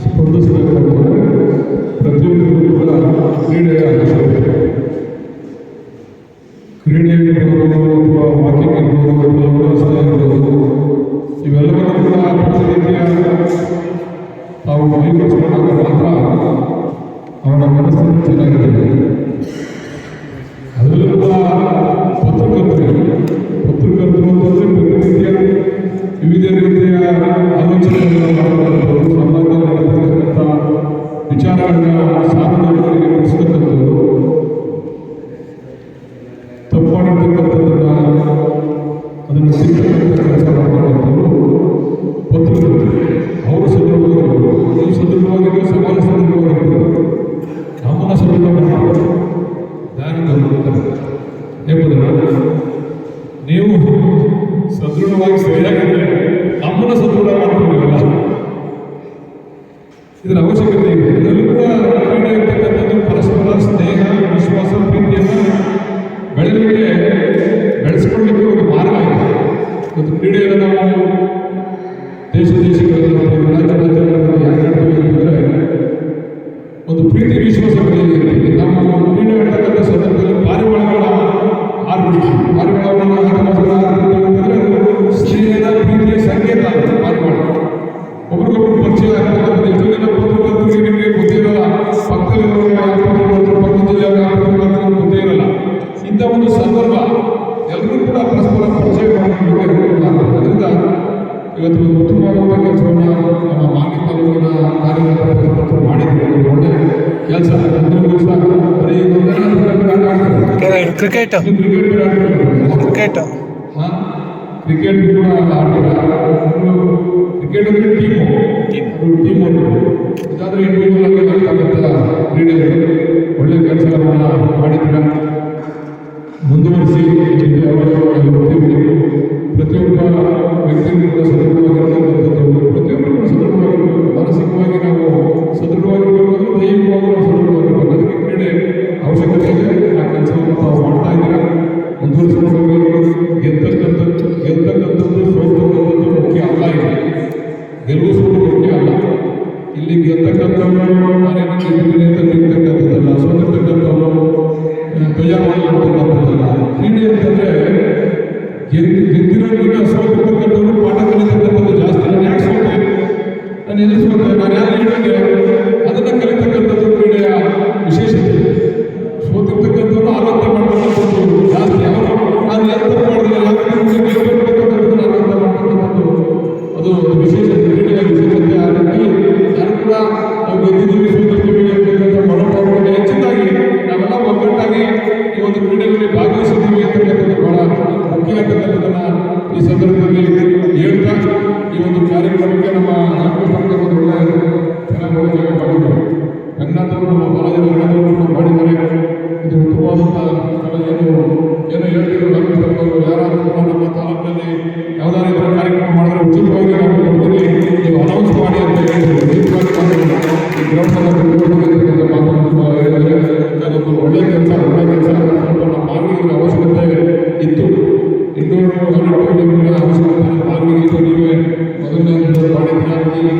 ಸ್ಪಂದಿಸಬೇಕಾದ್ರೆ ಪ್ರತಿಯೊಬ್ಬರು ಕೂಡ ಕ್ರೀಡೆಯ ಕ್ರೀಡೆ ಇರ್ಬೋದು ಅಥವಾ ವಾಕಿಂಗ್ ಇರ್ಬೋದು ಅಥವಾ ಯೋಗಾಸನ ಇರ್ಬೋದು ಕೂಡ ಮಾತ್ರ ಅವನ ಮನಸ್ಸು ಚೆನ್ನಾಗಿರ್ತದೆ ಕೂಡ ಪತ್ರಕರ್ತರು ಪತ್ರಕರ್ತರು ಅಂತಂದರೆ ವಿವಿಧ ರೀತಿಯ ಆಲೋಚನೆಗಳನ್ನು Obrigado, ఉద్దేశించినప్పుడు ಕ್ರಿಕೆಟ್ ಕ್ರಿಕೆಟ್ ಕ್ರಿಕೆಟ್ ಕೂಡ ಕ್ರಿಕೆಟ್ ಅಂದರೆ ಟೀಮು ಟೀಮ್ ಟೀಮ್ ಇದಾದರೆ ಇಂಡಿವಿಜುವಲ್ ಆಗಿ ಆಗುತ್ತಲ್ಲ ಕ್ರೀಡೆಗಳು ಒಳ್ಳೆ ಕೆಲಸಗಳನ್ನು ಮಾಡಿದ್ರೆ ಮುಂದುವರಿಸಿ ಪ್ರತಿಯೊಬ್ಬ ವ್ಯಕ್ತಿಗೂ ಕೂಡ ಸದೃಢವಾಗಿರ್ತಕ್ಕಂಥದ್ದು ಪ್ರತಿಯೊಬ್ಬರು ಸದೃಢವಾಗಿರಬೇಕು ಮಾನಸಿಕವಾಗಿ ನಾವು ಸದೃಢವಾಗಿ ಗೆಲ್ಲಿಸುವುದು ಮುಖ್ಯ ಅಲ್ಲ. ಇಲ್ಲಿ ಗೆಲ್ತಕ್ಕಂಥವ್ರು ಗೆದ್ದಿರ್ತಕ್ಕಂಥದ್ದಲ್ಲ ಸೋತಿರ್ತಕ್ಕಂಥವ್ರು ಮಾಡಿರ್ತಕ್ಕಂಥದ್ದಲ್ಲ ಕ್ರೀಡೆ ಅಂತಂದರೆ ಗೆದ್ದು ಗೆದ್ದಿರೋದ್ರಿಂದ ಸೋತಿರ್ತಕ್ಕಂಥವ್ರು ಪಾಠ ಕಲಿತಕ್ಕಂಥದ್ದು ಜಾಸ್ತಿ. ನಾನು ಯಾಕೆ ಸೋತೆ? ನಾನು ಎಲ್ಲಿ ಸೋತೆ? ನಾನು ಯಾರು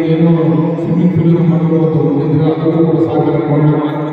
ಏನು ಸ್ವಿಮ್ಮಿಂಗ್ ಪೂಲ್ ನಮ್ಮಲ್ಲಿ ತೊಗೊಂಡಿದ್ರೆ ಅದನ್ನು ಕೂಡ ಸಹಕಾರ ಮಾಡೋಣ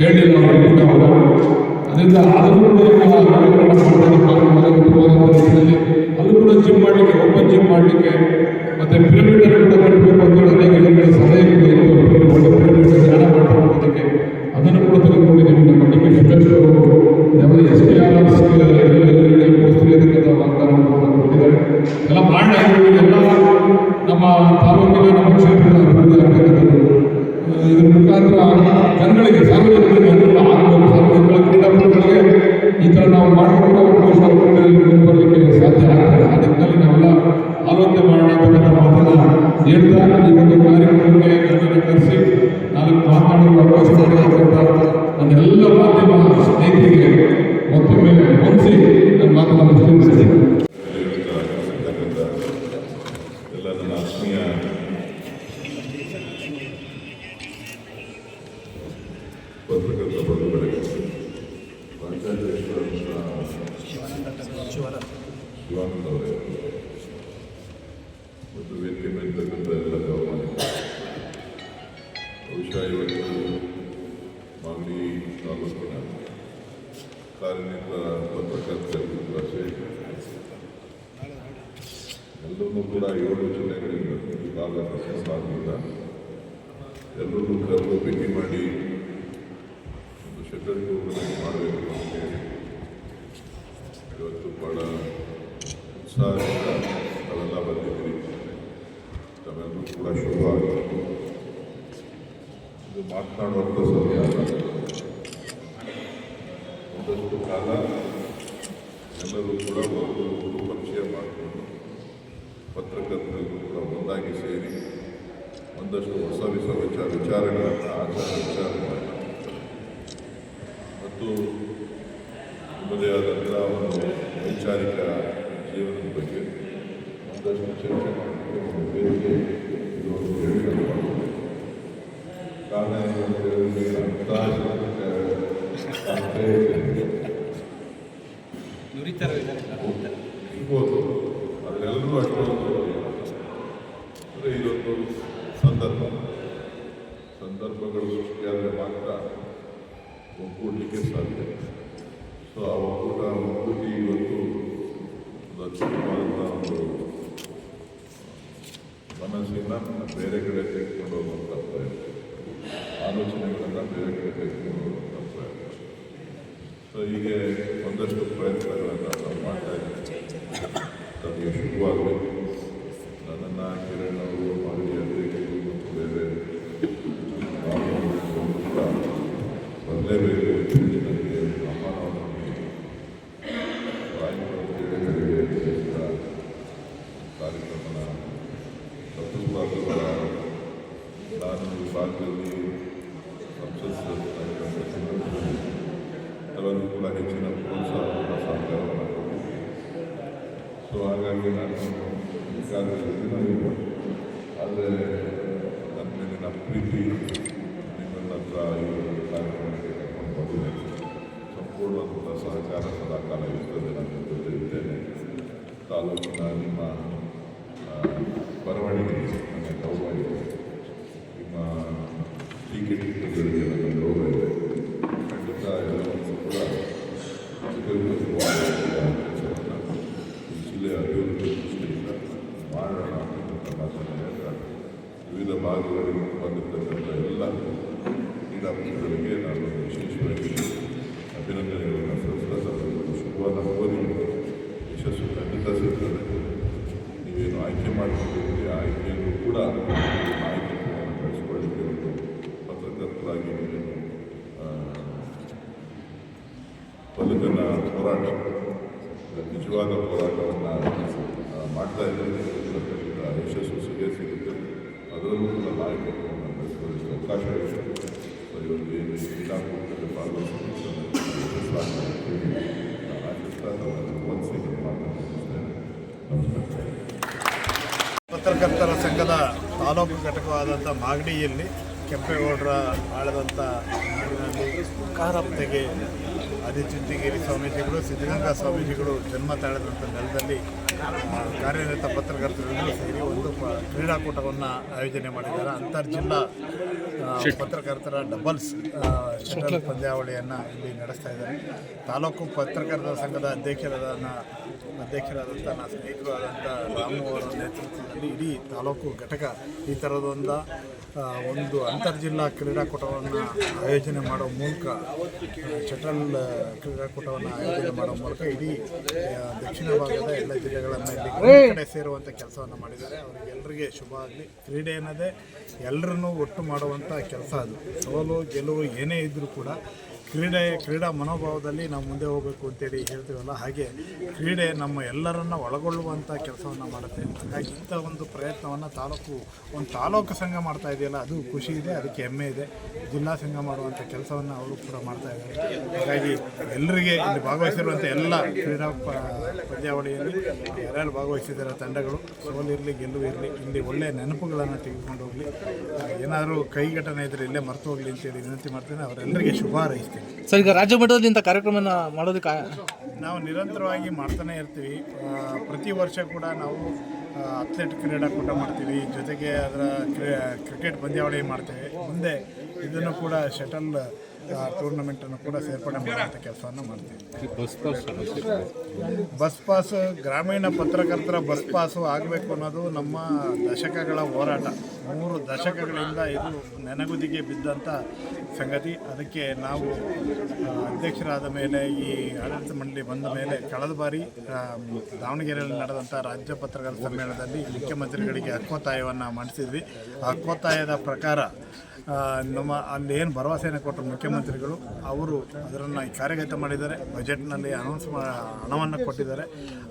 ಹೇಳಿ ಅದರಿಂದ ಅದನ್ನು ಕೂಡ ಮಾಡ್ತಾರೆ ಅದು ಕೂಡ ಜಿಮ್ ಮಾಡಲಿಕ್ಕೆ ಓಪನ್ ಜಿಮ್ ಮಾಡಲಿಕ್ಕೆ ಮತ್ತೆ ಪಿರಮಿಡ್ ತಾಲೂಕಿನ ಕಾರ್ಯನಿರತ ಪತ್ರಕರ್ತರು ಭಾಷೆ ಎಲ್ಲರೂ ಕೂಡ ಏಳು ಜಿಲ್ಲೆಗಳಿಂದ, ಈ ಭಾಗದ ಸಂಸ್ಥಾನದಿಂದ ಎಲ್ಲರೂ ಕರೆದು ಭೇಟಿ ಮಾಡಿ ಒಂದು ಶೆಡ್ಯೂಲ್ ಮಾಡಬೇಕು ಅಂತ ಹೇಳಿ ಇವತ್ತು ಭಾಳ ಉತ್ಸಾಹದಿಂದ ಅವೆಲ್ಲ ಬಂದಿದ್ದೀರಿ. ತಮ್ಮೆಲ್ಲರೂ ಕೂಡ ಶುಭ. ಇದು ಮಾತನಾಡುವಂಥ ಸಮಯ ಕಾಲ ಎಲ್ಲರೂ ಕೂಡ ಒಬ್ಬರು ಪರಿಚಯ ಮಾಡಿಕೊಂಡು ಪತ್ರಕರ್ತರಿಗೂ ಕೂಡ ಒಂದಾಗಿ ಸೇರಿ ಒಂದಷ್ಟು ಹೊಸ ಹೊಸ ವಿಚಾರ ವಿಚಾರಗಳನ್ನು ಆಚಾರ ವಿಚಾರಗಳನ್ನು ಮತ್ತು ನಿಮ್ಮದೇ ಆದಂಥ ಒಂದು ವೈಚಾರಿಕ ಜೀವನದ ಬಗ್ಗೆ ಒಂದಷ್ಟು ಚರ್ಚೆ ಮಾಡಲಿಕ್ಕೆ ಒಂದು ವೇದಿಕೆ ಒಂದು ಹೇಳಿಕೆ ಕಾರಣ ಏನು ಇದ್ದಾರೆ ಇರ್ಬೋದು. ಅದೆಲ್ಲರೂ ಅಷ್ಟೊಂದು ಅಂದರೆ ಇದೊಂದು ಸಂದರ್ಭ. ಸಂದರ್ಭಗಳು ಸೃಷ್ಟಿಯಾದರೆ ಮಾತ್ರ ಒಗ್ಗೂಡಲಿಕ್ಕೆ ಸಾಧ್ಯ. ಸೊ ಆ ಒಕ್ಕೂಟ ಒಗ್ಗೂಡಿ ಇವತ್ತು ಅತ್ಯುತ್ತಮವಾದಂಥ ಒಂದು ಮನಸ್ಸಿನ ಬೇರೆ ಕಡೆ ತೆಗೆದುಕೊಂಡು ಹೋಗುವಂಥ ಪ್ರಯತ್ನ. ಆಲೋಚನೆಗಳನ್ನು ಬೇರೆ ಕಡೆ ತೆಗೆದುಕೊಂಡು ಸೊ ಹೀಗೆ ಒಂದಷ್ಟು ಪ್ರಯತ್ನಗಳನ್ನು ನಾವು ಮಾಡ್ತಾ ಇದ್ದೀವಿ ತಮಗೆ ಶುರುವಾಗಲಿ ನನ್ನನ್ನು ಕಿರಣ್ ಅವರು ಮಾಜಿ ಅಧ್ಯಕ್ಷರು ಮತ್ತು ಬೇರೆ ಭಾಗವಹಿಸುವವರು ಕೂಡ ಬರಲೇಬೇಕು ಅಂತ ಹೇಳಿ ನನಗೆ ಆಹ್ವಾನವನ್ನು ನೀಡಿ ರಾಯಚೂರು ಕ್ರೀಡೆಗಳಿಗೆ ಕಾರ್ಯಕ್ರಮನ ತಪ್ಪಿಸಬಾರ್ದು ನಾನು ಈ ಭಾಗದಲ್ಲಿ ಸಂಸತ್ ಸದಸ್ಯರಾಗಿದ್ದಂಥ ಸಂದರ್ಭದಲ್ಲಿ ಎಲ್ಲರೂ ಕೂಡ ಹೆಚ್ಚಿನ ಪ್ರೋತ್ಸಾಹವನ್ನು ಸಹಕಾರವನ್ನು ಕೊಟ್ಟಿದ್ದೀನಿ ಸೊ ಹಾಗಾಗಿ ನಾನು ಆದರೆ ನನ್ನ ಮೇಲಿನ ಪ್ರೀತಿ ನಿಮ್ಮನ್ನ ಹತ್ರ ಈ ಕಾರ್ಯಕ್ರಮಕ್ಕೆ ಕರ್ಕೊಂಡು ಬಂದಿದೆ ಸಂಪೂರ್ಣವಾದ ಸಹಕಾರ ಸದಾಕಾಲ ಇರ್ತದೆ ನನ್ನ ಜೊತೆ ಇದ್ದೇನೆ. ತಾಲೂಕಿನ ನಿಮ್ಮ ಬರವಣಿಗೆ, ನನ್ನ ಗೌರವ ಇದೆ. ನಿಮ್ಮ ಟೀಕೆ ಬದುಕನ್ನು ಹೋರಾಟ, ನಿಜವಾದ ಹೋರಾಟವನ್ನು ಮಾಡ್ತಾ ಇದ್ದಾರೆ ಯಶಸ್ಸು ಸಿಗೇ ಸಿಗುತ್ತೆ. ಅದರಲ್ಲೂ ಕೂಡ ನಾಯಕತ್ವವನ್ನು ಅವಕಾಶ ಇದೆ. ಇವತ್ತು ಪತ್ರಕರ್ತರ ಸಂಘದ ತಾಲೂಕು ಘಟಕವಾದಂಥ ಮಾಗಡಿಯಲ್ಲಿ ಕೆಂಪೇಗೌಡರ ಆಳದಂಥ ನಾಡಿನಲ್ಲಿ ಆದಿಚುಂಚನಗಿರಿ ಸ್ವಾಮೀಜಿಗಳು, ಸಿದ್ಧಗಂಗಾ ಸ್ವಾಮೀಜಿಗಳು ಜನ್ಮ ತಾಳಿದಂಥ ನೆಲದಲ್ಲಿ ಕಾರ್ಯನಿರತ ಪತ್ರಕರ್ತರೆಲ್ಲರೂ ಸೇರಿ ಒಂದು ಕ್ರೀಡಾಕೂಟವನ್ನು ಆಯೋಜನೆ ಮಾಡಿದ್ದಾರೆ. ಅಂತರ್ಜಿಲ್ಲಾ ಪತ್ರಕರ್ತರ ಡಬಲ್ಸ್ ಶಟಲ್ ಪಂದ್ಯಾವಳಿಯನ್ನು ಇಲ್ಲಿ ನಡೆಸ್ತಾ ಇದ್ದಾರೆ. ತಾಲೂಕು ಪತ್ರಕರ್ತರ ಸಂಘದ ಅಧ್ಯಕ್ಷರಾದ ಅಧ್ಯಕ್ಷರಾದಂಥ ನನ್ನ ಸ್ನೇಹಿತರು ಆದಂಥ ರಾಮು ಅವರ ನೇತೃತ್ವದಲ್ಲಿ ಇಡೀ ತಾಲೂಕು ಘಟಕ ಈ ಥರದೊಂದು ಒಂದು ಅಂತರ್ಜಿಲ್ಲಾ ಕ್ರೀಡಾಕೂಟವನ್ನು ಆಯೋಜನೆ ಮಾಡೋ ಮೂಲಕ ಶಟಲ್ ಕ್ರೀಡಾಕೂಟವನ್ನು ಆಯೋಜನೆ ಮಾಡೋ ಮೂಲಕ ಇಡೀ ದಕ್ಷಿಣ ಭಾಗದ ಎಲ್ಲ ಜಿಲ್ಲೆಗಳನ್ನು ಇಲ್ಲಿ ಕಡೆ ಸೇರುವಂಥ ಕೆಲಸವನ್ನು ಮಾಡಿದ್ದಾರೆ. ಅವರಿಗೆಲ್ಲರಿಗೆ ಶುಭ ಆಗಲಿ. ಕ್ರೀಡೆ ಅನ್ನೋದೇ ಎಲ್ಲರನ್ನೂ ಒಟ್ಟು ಮಾಡುವಂಥ ಕೆಲಸ ಅದು. ಸೋಲು ಗೆಲುವು ಏನೇ ಇದ್ದರೂ ಕೂಡ ಕ್ರೀಡೆ, ಕ್ರೀಡಾ ಮನೋಭಾವದಲ್ಲಿ ನಾವು ಮುಂದೆ ಹೋಗಬೇಕು ಅಂತೇಳಿ ಹೇಳ್ತೀವಲ್ಲ, ಹಾಗೆ ಕ್ರೀಡೆ ನಮ್ಮ ಎಲ್ಲರನ್ನ ಒಳಗೊಳ್ಳುವಂಥ ಕೆಲಸವನ್ನು ಮಾಡುತ್ತೆ. ಹಾಗಾಗಿ ಇಂಥ ಒಂದು ಪ್ರಯತ್ನವನ್ನು ತಾಲೂಕು, ಒಂದು ತಾಲೂಕು ಸಂಘ ಮಾಡ್ತಾ ಇದೆಯಲ್ಲ, ಅದು ಖುಷಿ ಇದೆ, ಅದಕ್ಕೆ ಹೆಮ್ಮೆ ಇದೆ. ಜಿಲ್ಲಾ ಸಂಘ ಮಾಡುವಂಥ ಕೆಲಸವನ್ನು ಅವರು ಕೂಡ ಮಾಡ್ತಾ ಇದ್ದಾರೆ. ಹಾಗಾಗಿ ಎಲ್ಲರಿಗೆ ಇಲ್ಲಿ ಭಾಗವಹಿಸಿರುವಂಥ ಎಲ್ಲ ಕ್ರೀಡಾ ಪಂದ್ಯಾವಳಿಯಲ್ಲಿ ಯಾರ್ಯಾರು ಭಾಗವಹಿಸಿದ್ದಾರೆ ತಂಡಗಳು ಸೋಲಿರಲಿ ಗೆಲುವು ಇರಲಿ, ಇಲ್ಲಿ ಒಳ್ಳೆಯ ನೆನಪುಗಳನ್ನು ತೆಗೆದುಕೊಂಡು ಹೋಗಲಿ. ಏನಾದರೂ ಕೈ ಘಟನೆ ಇದ್ದರೆ ಇಲ್ಲೇ ಮರೆತು ಹೋಗಲಿ ಅಂತೇಳಿ ವಿನಂತಿ ಮಾಡ್ತೇನೆ. ಅವರೆಲ್ಲರಿಗೆ ಶುಭ ಸರ್ ಈಗ ರಾಜ್ಯ ಮಟ್ಟದಲ್ಲಿ ಇಂಥ ಕಾರ್ಯಕ್ರಮನ ಮಾಡೋದಕ್ಕೆ ನಾವು ನಿರಂತರವಾಗಿ ಮಾಡ್ತಾನೆ ಇರ್ತೀವಿ. ಪ್ರತಿ ವರ್ಷ ಕೂಡ ನಾವು ಅಥ್ಲೆಟ್ ಕ್ರೀಡಾಕೂಟ ಮಾಡ್ತೀವಿ. ಜೊತೆಗೆ ಅದರ ಕ್ರಿಕೆಟ್ ಪಂದ್ಯಾವಳಿ ಮಾಡ್ತೇವೆ. ಮುಂದೆ ಇದನ್ನು ಕೂಡ ಶಟಲ್ ಟೂರ್ನಮೆಂಟನ್ನು ಕೂಡ ಸೇರ್ಪಡೆ ಮಾಡುವಂಥ ಕೆಲಸವನ್ನು ಮಾಡ್ತೀವಿ. ಬಸ್ ಪಾಸ್ ಗ್ರಾಮೀಣ ಪತ್ರಕರ್ತರ ಬಸ್ ಪಾಸು ಆಗಬೇಕು ಅನ್ನೋದು ನಮ್ಮ ದಶಕಗಳ ಹೋರಾಟ. ಮೂರು ದಶಕಗಳಿಂದ ಇದು ನೆನಗುದಿಗೆ ಬಿದ್ದಂಥ ಸಂಗತಿ. ಅದಕ್ಕೆ ನಾವು ಅಧ್ಯಕ್ಷರಾದ ಮೇಲೆ, ಈ ಆಡಳಿತ ಮಂಡಳಿ ಬಂದ ಮೇಲೆ ಕಳೆದ ಬಾರಿ ದಾವಣಗೆರೆಯಲ್ಲಿ ನಡೆದಂಥ ರಾಜ್ಯ ಪತ್ರಕರ್ತರ ಸಮ್ಮೇಳನದಲ್ಲಿ ಮುಖ್ಯಮಂತ್ರಿಗಳಿಗೆ ಹಕ್ಕೊತ್ತಾಯವನ್ನು ಮಾಡಿಸಿದ್ವಿ. ಆ ಹಕ್ಕೊತ್ತಾಯದ ಪ್ರಕಾರ ನಮ್ಮ ಅಲ್ಲಿ ಏನು ಭರವಸೆಯನ್ನು ಕೊಟ್ಟರು ಮುಖ್ಯಮಂತ್ರಿಗಳು, ಅವರು ಅದನ್ನು ಕಾರ್ಯಗತ ಮಾಡಿದ್ದಾರೆ. ಬಜೆಟ್ನಲ್ಲಿ ಅನೌನ್ಸ್ ಹಣವನ್ನು ಕೊಟ್ಟಿದ್ದಾರೆ.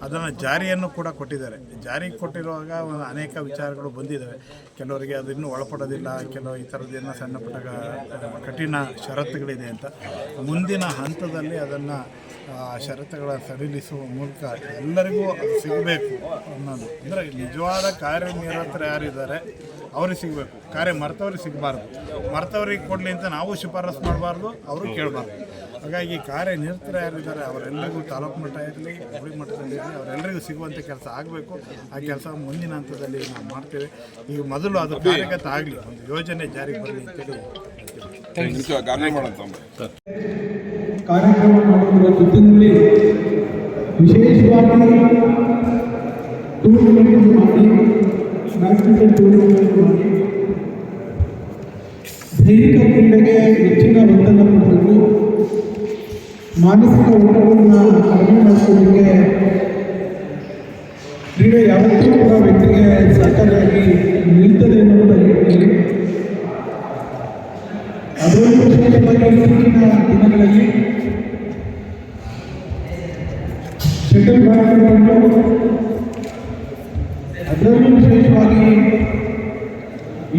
ಅದನ್ನು ಜಾರಿಯನ್ನು ಕೂಡ ಕೊಟ್ಟಿದ್ದಾರೆ. ಜಾರಿ ಕೊಟ್ಟಿರುವಾಗ ಅನೇಕ ವಿಚಾರಗಳು ಬಂದಿದ್ದಾವೆ. ಕೆಲವರಿಗೆ ಅದು ಇನ್ನೂ ಒಳಪಡೋದಿಲ್ಲ, ಕೆಲವು ಈ ಥರದ್ದೇನೋ ಸಣ್ಣ ಪುಟ್ಟ ಕಠಿಣ ಷರತ್ತುಗಳಿದೆ ಅಂತ. ಮುಂದಿನ ಹಂತದಲ್ಲಿ ಅದನ್ನು ಷರತ್ತುಗಳ ಸಡಿಲಿಸುವ ಮೂಲಕ ಎಲ್ಲರಿಗೂ ಅದು ಸಿಗಬೇಕು ಅನ್ನೋದು. ಅಂದರೆ ನಿಜವಾದ ಕಾರ್ಯನಿರತರು ಯಾರಿದ್ದಾರೆ ಅವ್ರಿಗೆ ಸಿಗಬೇಕು. ಕಾರ್ಯ ಮರ್ತವ್ರಿಗೆ ಸಿಗಬಾರ್ದು. ಮರ್ತವ್ರಿಗೆ ಕೊಡಲಿ ಅಂತ ನಾವು ಶಿಫಾರಸು ಮಾಡಬಾರ್ದು ಅವರು ಕೇಳಬಾರ್ದು. ಹಾಗಾಗಿ ಕಾರ್ಯನಿರತರು ಯಾರಿದ್ದಾರೆ ಅವರೆಲ್ಲರಿಗೂ ತಾಲೂಕು ಮಟ್ಟ ಇರಲಿ ಹೋಳಿ ಮಟ್ಟದಲ್ಲಿ ಇರಲಿ ಅವರೆಲ್ಲರಿಗೂ ಸಿಗುವಂಥ ಕೆಲಸ ಆಗಬೇಕು. ಆ ಕೆಲಸ ಮುಂದಿನ ಹಂತದಲ್ಲಿ ನಾವು ಮಾಡ್ತೇವೆ. ಈಗ ಮೊದಲು ಅದು ಕಾರ್ಯಗತ ಆಗಲಿ ಒಂದು ಯೋಜನೆ ಜಾರಿಗೆ ಬರಲಿ ಅಂತೇಳಿ ಕಾರ್ಯಕ್ರಮ ಮಾಡುವುದರ ಜೊತೆಯಲ್ಲಿ ವಿಶೇಷವಾಗಿ ಟೂರ್ನಮೆಂಟ್ ಮಾಡಿ ಟೂರ್ನಮೆಂಟ್ ಮಾಡಿ, ದೈಹಿಕ ಕ್ರೀಡೆಗೆ ಹೆಚ್ಚಿನ ಒತ್ತನ್ನು ಕೊಡಬೇಕು ಮಾನಸಿಕ ಒತ್ತಡವನ್ನು ಕಡಿಮೆ ಮಾಡಿಕೊಳ್ಳಿಕ್ಕೆ ಕ್ರೀಡೆ ಯಾವತ್ತೂ ಕೂಡ ವ್ಯಕ್ತಿಗೆ ಸಹಕಾರಿಯಾಗಿ ನಿಲ್ತದೆ ಎನ್ನುವುದರ ಹೇಳಿ ಅದರಲ್ಲೂ ವಿಶೇಷವಾಗಿ ಇತ್ತೀಚಿನ ದಿನಗಳಲ್ಲಿ ಶಟಲ್ ಬ್ಯಾಡ್ಮಿಂಟನ್ ಅದರಲ್ಲೂ ವಿಶೇಷವಾಗಿ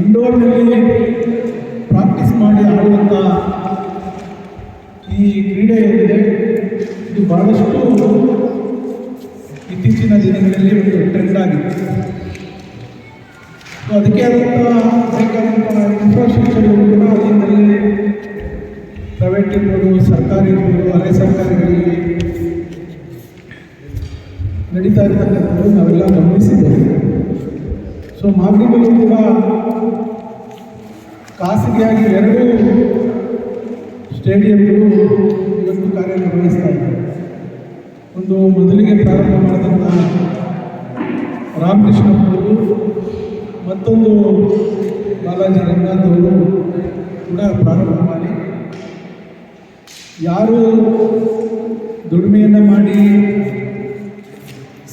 ಇಂಡೋರ್ನಲ್ಲಿ ಪ್ರಾಕ್ಟೀಸ್ ಮಾಡಿ ಆಡುವಂಥ ಈ ಕ್ರೀಡೆ ಏನಿದೆ, ಇದು ಬಹಳಷ್ಟು ಇತ್ತೀಚಿನ ದಿನಗಳಲ್ಲಿ ಒಂದು ಟ್ರೆಂಡ್ ಆಗಿದೆ ಸೊ ಅದಕ್ಕೆ ಆದಂಥ ಬೇಕಾದಂಥ ಇನ್ಫ್ರಾಸ್ಟ್ರಕ್ಚರ್ ಕೂಡ ಅದರಲ್ಲಿ ಪ್ರೈವೇಟ್ ಇರ್ಬೋದು, ಸರ್ಕಾರಿ ಇರ್ಬೋದು ಅರೆ ಸರ್ಕಾರಿಗಳಿಗೆ ನಡೀತಾ ಇರ್ತಕ್ಕಂಥದ್ದು ನಾವೆಲ್ಲ ಗಮನಿಸಿದ್ದೇವೆ. ಸೊ ಮಾಧ್ಯಮಗಳು ಕೂಡ ಖಾಸಗಿಯಾಗಿ ಎರಡೂ ಸ್ಟೇಡಿಯಂಗಳು ಇವತ್ತು ಕಾರ್ಯನಿರ್ವಹಿಸ್ತಾ ಇದ್ದಾರೆ ಒಂದು ಮೊದಲಿಗೆ ಪ್ರಾರಂಭ ಮಾಡಿದಂಥ ರಾಮಕೃಷ್ಣಪ್ಪವರು ಮತ್ತೊಂದು ಬಾಲಾಜಿ ರಂಗನಾಥ್ ಅವರು ಕೂಡ ಪ್ರಾರಂಭ ಮಾಡಿ. ಯಾರು ದುಡಿಮೆಯನ್ನು ಮಾಡಿ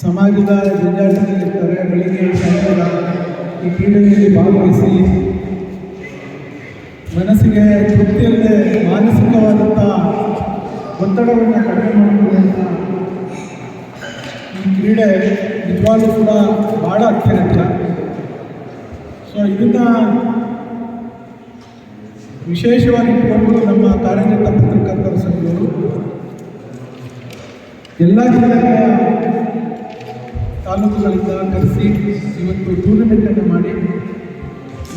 ಸಮಾಜದ ಜಂಜಾಟದಲ್ಲಿರ್ತಾರೆ ಬೆಳಿಗ್ಗೆ ಸಾಯಂಕಾಲ ಈ ಕ್ರೀಡೆಯಲ್ಲಿ ಭಾಗವಹಿಸಿ, ಮನಸ್ಸಿಗೆ ತೃಪ್ತಿಯಲ್ಲದೆ ಮಾನಸಿಕವಾದಂಥ ಒತ್ತಡವನ್ನು ಕಡಿಮೆ ಮಾಡಿಕೊಳ್ಳುವಂಥ ಈ ಕ್ರೀಡೆ ನಿಜವಾಗ್ಲೂ ಕೂಡ ಭಾಳ ಅತ್ಯಗತ್ಯ. ಸೊ ಇದನ್ನ ವಿಶೇಷವಾಗಿ ಇಟ್ಕೊಂಡು ನಮ್ಮ ಕಾರ್ಯನಿರತ ಪತ್ರಕರ್ತರ ಸಂಘವರು ಎಲ್ಲ ಜಿಲ್ಲೆಯ ತಾಲೂಕುಗಳಿಂದ ಕರೆಸಿ ಇವತ್ತು ಟೂರ್ನಮೆಂಟನ್ನು ಮಾಡಿ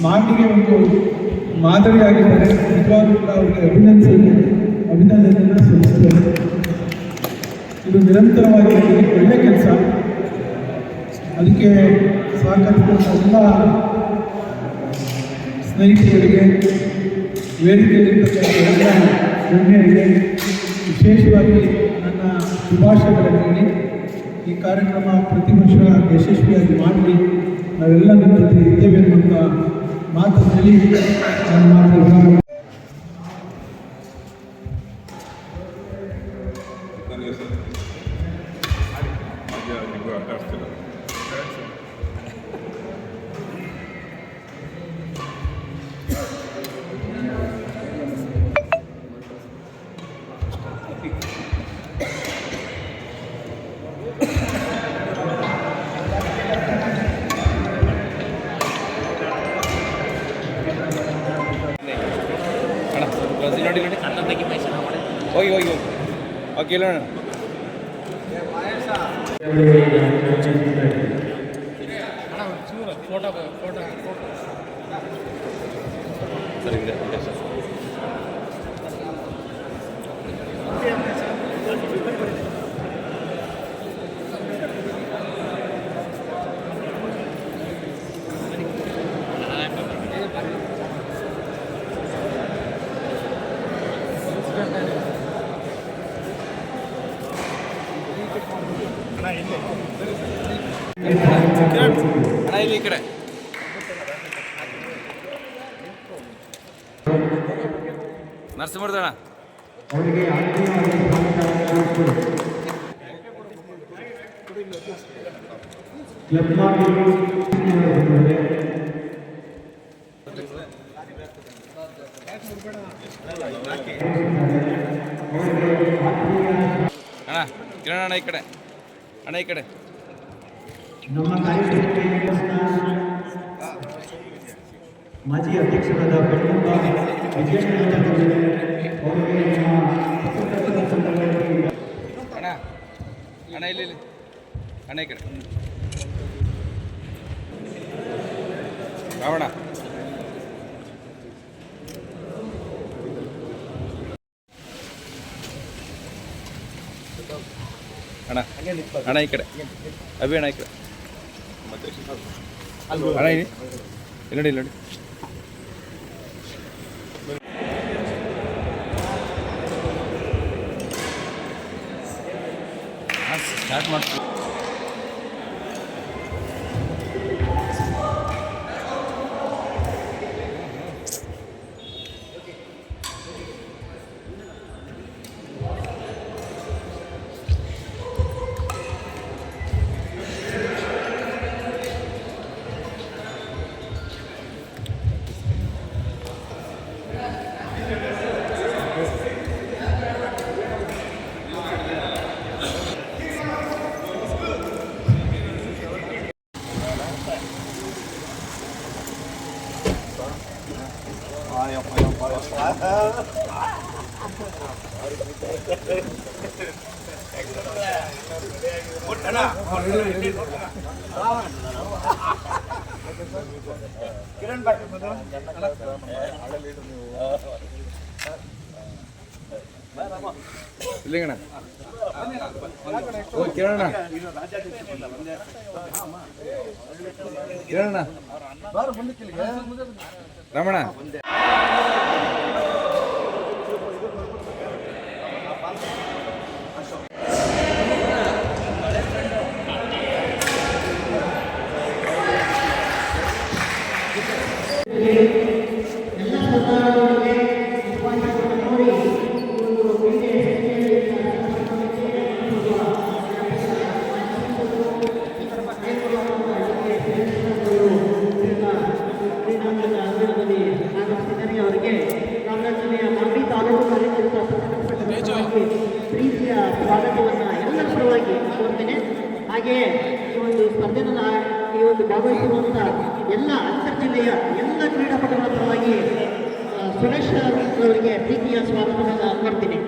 ಮಾತಿಗೆ ಒಂದು ಮಾದರಿಯಾಗಿದ್ದಾರೆ. ನಿಜವಾಗ್ಲೂ ಅವರಿಗೆ ಅಭಿನಂದನೆ, ಅಭಿನಂದನೆಯನ್ನು ಸಲ್ಲಿಸುತ್ತೇವೆ ಇದು ನಿರಂತರವಾಗಿ ಒಳ್ಳೆ ಕೆಲಸ. ಅದಕ್ಕೆ ಸಹಕರಿಸಿದ ಎಲ್ಲ ಸ್ನೇಹಿತರಿಗೆ ವೇದಿಕೆಯಲ್ಲಿರ್ತಕ್ಕಂಥ ಎಲ್ಲ ಗಣ್ಯರಿಗೆ ವಿಶೇಷವಾಗಿ ನನ್ನ ಶುಭಾಶಯಗಳನ್ನು ಹೇಳಿ ಈ ಕಾರ್ಯಕ್ರಮ ಪ್ರತಿ ವರ್ಷ ಯಶಸ್ವಿಯಾಗಿ ಮಾಡಿ ನಾವೆಲ್ಲ ನಿಮ್ಮ ಜೊತೆ ಇದ್ದೇವೆ ಅನ್ನುವಂಥ ಮಾತು ಹೇಳಿ ನಾನು ಮಾತು ವಿರಾಮ ಓಕೆ ಇಲ್ಲ ಅಣ್ಣ ಫೋಟೋ ಫೋಟೋ ಸರಿ ಇದೆ ಇದೆ ಸರ್ ಅಣ್ಣ ಇಲ್ಲಿ ಈ ಕಡೆ. ನರಸಿಂಹಣ್ಣ ಅಣ್ಣ ಕಿರಣ ಅಣ್ಣ ಈ ಕಡೆ. ಅಣ್ಣ ಈ ಕಡೆ. ನಮ್ಮ ಮಾಜಿ ಅಧ್ಯಕ್ಷರಾದ ಬೆಳಗುಂಬ ವಿಜಯನಾಥ ಅವರಿಗೆ ನಮ್ಮ ಅಣ್ಣ ಅಣ್ಣ, ಇಲ್ಲಿ ಅಣ್ಣ, ಈ ಕಡೆ. ರಾವಣ. ಅಣ್ಣ ಅಣ್ಣ, ಈ ಕಡೆ. ಅಣ್ಣ, ಈ ಕಡೆ. ಅಣ್ಣ ಇಲ್ಲಿ ನೋಡಿ ಇಲ್ಲಿ ನೋಡಿ. much. ಕಿರಣ ರಮಣ. ಹಾಗೆಯೇ ಈ ಒಂದು ಸ್ಪರ್ಧೆನ ಈ ಒಂದು ಭಾಗವಹಿಸುವಂಥ ಎಲ್ಲ ಅಂತರ್ ಜಿಲ್ಲೆಯ ಎಲ್ಲ ಕ್ರೀಡಾಪಟುಗಳ ಪರವಾಗಿ ಸುರೇಶ್ ಅವರಿಗೆ ಪ್ರೀತಿಯ ಸ್ವಾಗತವನ್ನು ಕೋರ್ತೀನಿ